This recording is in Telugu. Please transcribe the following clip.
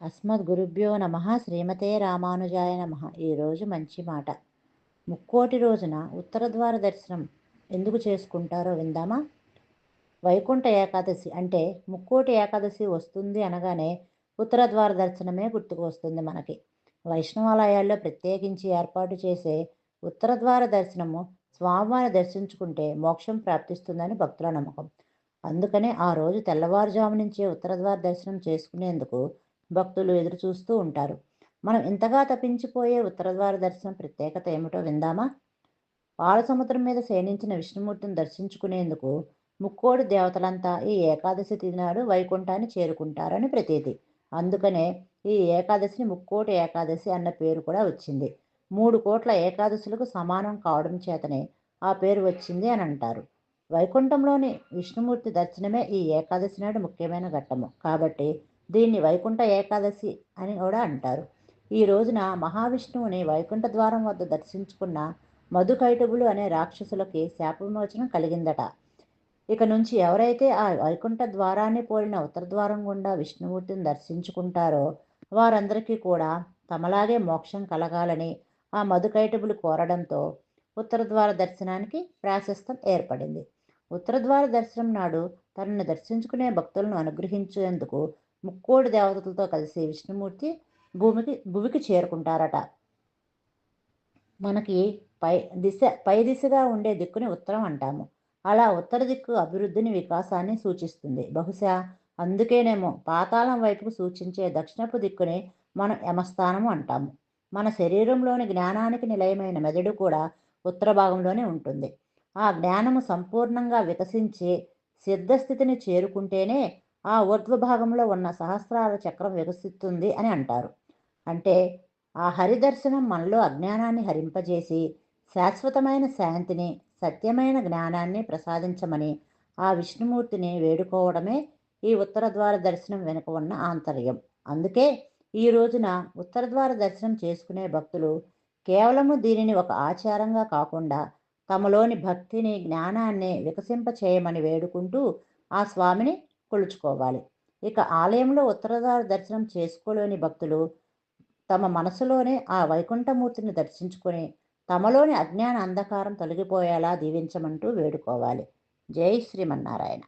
అస్మద్ గురుభ్యో నమ శ్రీమతే రామానుజాయ నమ. ఈరోజు మంచి మాట. ముక్కోటి రోజున ఉత్తర ద్వార దర్శనం ఎందుకు చేసుకుంటారో విందామా? వైకుంఠ ఏకాదశి అంటే ముక్కోటి ఏకాదశి వస్తుంది అనగానే ఉత్తర ద్వార దర్శనమే గుర్తుకు వస్తుంది మనకి. వైష్ణవాలయాల్లో ప్రత్యేకించి ఏర్పాటు చేసే ఉత్తర ద్వార దర్శనము స్వామివారిని దర్శించుకుంటే మోక్షం ప్రాప్తిస్తుందని భక్తుల నమ్మకం. అందుకనే ఆ రోజు తెల్లవారుజాము నుంచే ఉత్తర ద్వార దర్శనం చేసుకునేందుకు భక్తులు ఎదురుచూస్తూ ఉంటారు. మనం ఇంతగా తప్పించిపోయే ఉత్తరద్వార దర్శనం ప్రత్యేకత ఏమిటో విందామా? పాలసముద్రం మీద శయనించిన విష్ణుమూర్తిని దర్శించుకునేందుకు ముక్కోడి దేవతలంతా ఈ ఏకాదశి తినాడు వైకుంఠాన్ని చేరుకుంటారని ప్రతీతి. అందుకనే ఈ ఏకాదశిని ముక్కోటి ఏకాదశి అన్న పేరు కూడా వచ్చింది. మూడు కోట్ల ఏకాదశులకు సమానం కావడం చేతనే ఆ పేరు వచ్చింది అని అంటారు. వైకుంఠంలోని విష్ణుమూర్తి దర్శనమే ఈ ఏకాదశి నాడు ముఖ్యమైన ఘట్టము. కాబట్టి దీన్ని వైకుంఠ ఏకాదశి అని కూడా అంటారు. ఈ రోజున మహావిష్ణువుని వైకుంఠ ద్వారం వద్ద దర్శించుకున్న మధుకైటబులు అనే రాక్షసులకి శాపవిమోచనం కలిగిందట. ఇక నుంచి ఎవరైతే ఆ వైకుంఠ ద్వారాన్ని పోలిన ఉత్తర ద్వారం గుండా విష్ణుమూర్తిని దర్శించుకుంటారో వారందరికీ కూడా తమలాగే మోక్షం కలగాలని ఆ మధుకైటబులు కోరడంతో ఉత్తర ద్వార దర్శనానికి ప్రాశస్తం ఏర్పడింది. ఉత్తర ద్వార దర్శనం నాడు తనను దర్శించుకునే భక్తులను అనుగ్రహించేందుకు ముక్కోడి దేవతలతో కలిసి విష్ణుమూర్తి భూమికి భూమికి చేరుకుంటారట. మనకి పై దిశ పై దిశగా ఉండే దిక్కుని ఉత్తరం అంటాము. అలా ఉత్తర దిక్కు అభివృద్ధిని వికాసాన్ని సూచిస్తుంది. బహుశా అందుకేనేమో పాతాళం వైపుకు సూచించే దక్షిణపు దిక్కుని మనం యమస్థానము అంటాము. మన శరీరంలోని జ్ఞానానికి నిలయమైన మెదడు కూడా ఉత్తర భాగంలోనే ఉంటుంది. ఆ జ్ఞానము సంపూర్ణంగా వికసించి సిద్ధస్థితిని చేరుకుంటేనే ఆ ఊర్ధ్వ భాగంలో ఉన్న సహస్రాల చక్రం వికసిస్తుంది అని అంటారు. అంటే ఆ హరిదర్శనం మనలో అజ్ఞానాన్ని హరింపజేసి శాశ్వతమైన శాంతిని సత్యమైన జ్ఞానాన్ని ప్రసాదించమని ఆ విష్ణుమూర్తిని వేడుకోవడమే ఈ ఉత్తర ద్వార దర్శనం వెనుక ఉన్న ఆంతర్యం. అందుకే ఈ రోజున ఉత్తర ద్వార దర్శనం చేసుకునే భక్తులు కేవలము దీనిని ఒక ఆచారంగా కాకుండా తమలోని భక్తిని జ్ఞానాన్ని వికసింపచేయమని వేడుకుంటూ ఆ స్వామిని కొలుచుకోవాలి. ఇక ఆలయంలో ఉత్తరదార దర్శనం చేసుకోలేని భక్తులు తమ మనసులోనే ఆ వైకుంఠమూర్తిని దర్శించుకొని తమలోని అజ్ఞాన అంధకారం తొలగిపోయేలా దీవించమంటూ వేడుకోవాలి. జై శ్రీమన్నారాయణ.